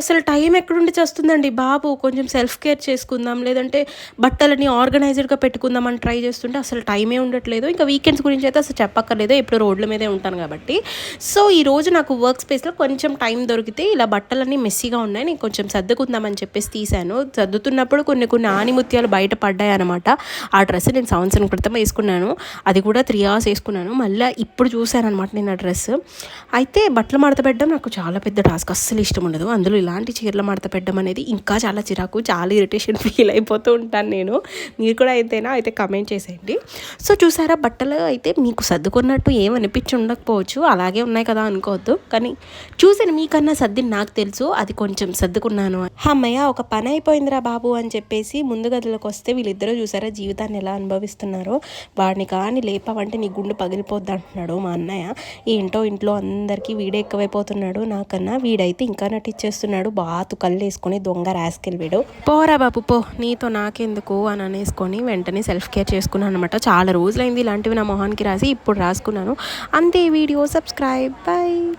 అసలు టైం ఎక్కడుండి చేస్తుందండి? బాబు కొంచెం సెల్ఫ్ కేర్ చేసుకుందాం లేదంటే బట్టలని ఆర్గనైజర్గా పెట్టుకుందాం అని ట్రై చేస్తుంటే అసలు టైమే ఉండట్లేదు. ఇంకా వీకెండ్స్ గురించి అయితే అసలు చెప్పక్కర్లేదు. ఎప్పుడు రోడ్ల మీదే ఉంటాను కాబట్టి. సో ఈ రోజు నాకు వర్క్ స్పేస్లో కొంచెం టైం దొరికితే ఇలా బట్టలన్నీ మెస్సీగా ఉన్నాయి. నేను కొంచెం సర్దుకుందామని చెప్పేసి తీశాను. సర్దుతున్నప్పుడు కొన్ని కొన్ని ఆనిముత్యాలు బయట పడ్డాయి అనమాట ఆ డ్రెస్ నేను సంవత్సరం క్రితం వేసుకున్నాను. అది కూడా త్రీ అవర్స్ వేసుకున్నాను. మళ్ళీ ఇప్పుడు చూశాను అనమాట నేను ఆ డ్రెస్ అయితే బట్టలు మడత పెట్టడం నాకు చాలా పెద్ద టాస్క్ అస్సలు ఇష్టం ఉండదు. అందులో ఇలా ఇలాంటి చీరలు మడత పెట్టడం అనేది ఇంకా చాలా చిరాకు చాలా ఇరిటేషన్ ఫీల్ అయిపోతూ ఉంటాను నేను. మీరు కూడా అయితేనా అయితే కమెంట్ చేసేయండి. సో చూసారా బట్టలు అయితే మీకు సర్దుకున్నట్టు ఏమనిపించి ఉండకపోవచ్చు. అలాగే ఉన్నాయి కదా అనుకోవద్దు. కానీ చూసాను మీకన్నా సర్ది నాకు తెలుసు అది కొంచెం సర్దుకున్నాను అమ్మయ్య ఒక పని అయిపోయిందిరా బాబు అని చెప్పేసి ముందు గదిలోకి వస్తే వీళ్ళిద్దరూ చూసారా జీవితాన్ని ఎలా అనుభవిస్తున్నారో. వాడిని కానీ లేపావంటే నీ గుండు పగిలిపోద్ది అంటున్నాడు మా అన్నయ్య. ఏంటో ఇంట్లో అందరికీ వీడే ఎక్కువైపోతున్నాడు నాకన్నా. వీడైతే ఇంకా నటిచ్చేస్తున్నాడు బాతు కళ్ళు వేసుకొని దొంగ రాసుకెళ్ళి పోరా బాబు పో. నీతో నాకెందుకు అని అనేసుకొని వెంటనే సెల్ఫ్ కేర్ చేసుకున్నాను అనమాట చాలా రోజులైంది ఇలాంటివి నా మొహానికి రాసి ఇప్పుడు రాసుకున్నాను. అంతే వీడియో. Subscribe by